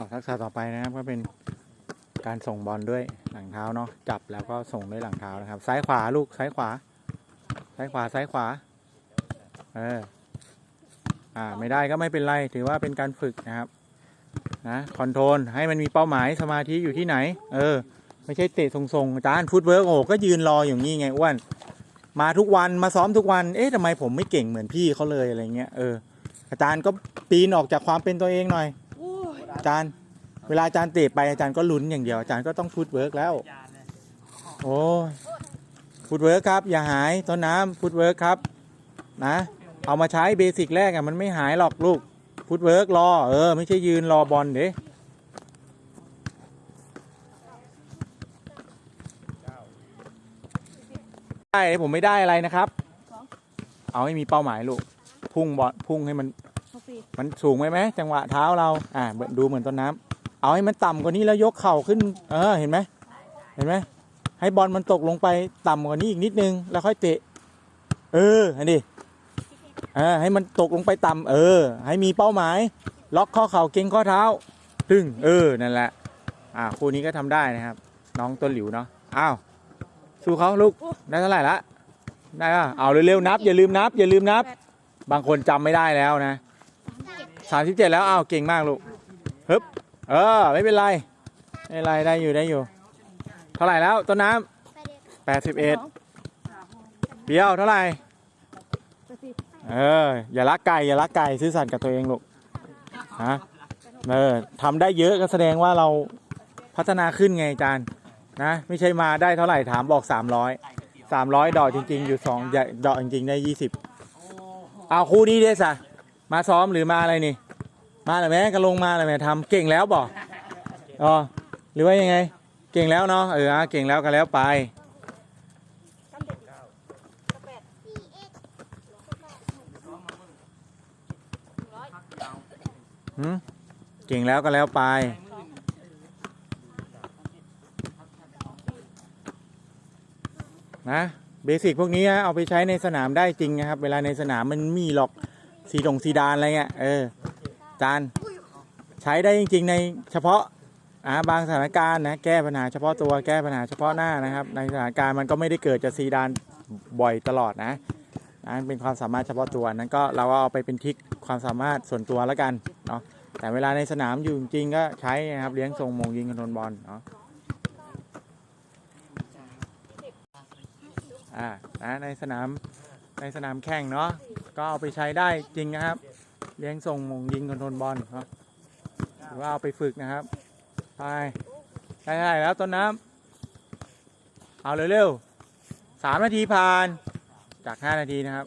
ต่อทักษะต่อไปนะครับก็เป็นการส่งบอลด้วยหลังเท้าเนาะจับแล้วก็ส่งด้วยหลังเท้านะครับ ซ้ายขวาลูกซ้ายขวา ซ้ายขวาซ้ายขวาเอออ่าไม่ได้ก็ไม่เป็นไรถือว่าเป็นการฝึกนะครับนะคอนโทรลให้มันมีเป้าหมายสมาธิอยู่ที่ไหน เออ ไม่ใช่เตะทรงๆอาจารย์ฟุตเวิร์กโอ้ก็ยืนรออย่างนี้ไงอ้วนมาทุกวันมาซ้อมทุกวันเอ๊ะทำไมผมไม่เก่งเหมือนพี่เขาเลยอะไรเงี้ยเอออาจารย์ก็ปีนออกจากความเป็นตัวเองหน่อย อาจารย์ เวลาอาจารย์เตะไปอาจารย์ก็ลุ้นอย่างเดียวอาจารย์ก็ต้องฟุตเวิร์กแล้ว โอ้ยฟุตเวิร์กครับ อย่าหายต้นน้ำฟุตเวิร์กครับ นะ เอามาใช้เบสิกแรกอะมันไม่หายหรอกลูกฟุตเวิร์กรอเออไม่ใช่ยืนรอบอลเด้ได้ผมไม่ได้อะไรนะครับ เอาให้มีเป้าหมายลูก พุ่งบอลพุ่งให้มัน มันสูงไหมไหมจังหวะเท้าเรา อ่าดูเหมือนต้นน้ำเอาให้มันต่ำกว่านี้แล้วยกเข่าขึ้น เออเห็นไหมเห็นไหมให้บอลมันตกลงไปต่ำกว่านี้อีกนิดนึงแล้วค่อยเตะ เออเห็นดิเออให้มันตกลงไปต่ำเออ ให้มีเป้าหมาย ล็อกข้อเข่าเก่งข้อเท้า ตึงเออนั่นแหละอ่าคู่นี้ก็ทำได้นะครับ น้องต้นหลิวเนาะอ้าวสู้เขาลูกได้เท่าไหร่ละได้ป่ะเอาเร็วๆนับ อย่าลืมนับ อย่าลืมนับ บางคนจำไม่ได้แล้วนะ สามสิบเจ็ดแล้วอ้าวเก่งมากลูกฮึบเออไม่เป็นไรไม่เป็นไรได้อยู่ได้อยู่ เท่าไหร่แล้วต้นน้ำแปดสิบเอ็ดเปียวเท่าไหร่เอออย่ารักไก่อย่ารักไก่ซื่อสัตย์กับตัวเองลูกฮะเออทำได้เยอะก็แสดงว่าเราพัฒนาขึ้นไงอาจารย์นะไม่ใช่มาได้เท่าไหร่ถามบอกสามร้อยสามร้อยดอกจริง ๆ อยู่สองดอกจริง ๆ ได้ยี่สิบเอาคู่นี้เด้สะ มาซ้อมหรือมาอะไรนี่ มาเลยไหมก็ลงมาเลยไหมทำเก่งแล้วบอกอ๋อหรือว่ายังไง เก่งแล้วเนาะเออเก่งแล้วก็แล้วไปเก่งแล้วก็แล้วไปนะเบสิกพวกนี้เอาไปใช้ในสนามได้จริงนะครับ เวลาในสนามมันมีหรอก สีดงสีดานอะไรเงี้ยเออจานใช้ได้จริง ๆ ในเฉพาะอ่าบางสถานการณ์นะแก้ปัญหาเฉพาะตัวแก้ปัญหาเฉพาะหน้านะครับ ในสถานการณ์มันก็ไม่ได้เกิดจากสีดานบ่อยตลอดนะนะเป็นความสามารถเฉพาะตัวนั้นก็เราก็เอาไปเป็นทิกความสามารถส่วนตัวแล้วกันเนาะแต่เวลาในสนามอยู่จริงก็ใช้นะครับเลี้ยงทรงมงยิงคอนโทบอลเนาะอ่านะในสนามในสนามแข่งเนาะ ก็เอาไปใช้ได้จริงนะครับ เลี้ยงส่งมงยิงคอนโทรลบอลหรือว่าเอาไปฝึกนะครับไปได้เท่าไหร่แล้วต้นน้ำเอาเร็วๆสามนาทีผ่านจากห้านาทีนะครับ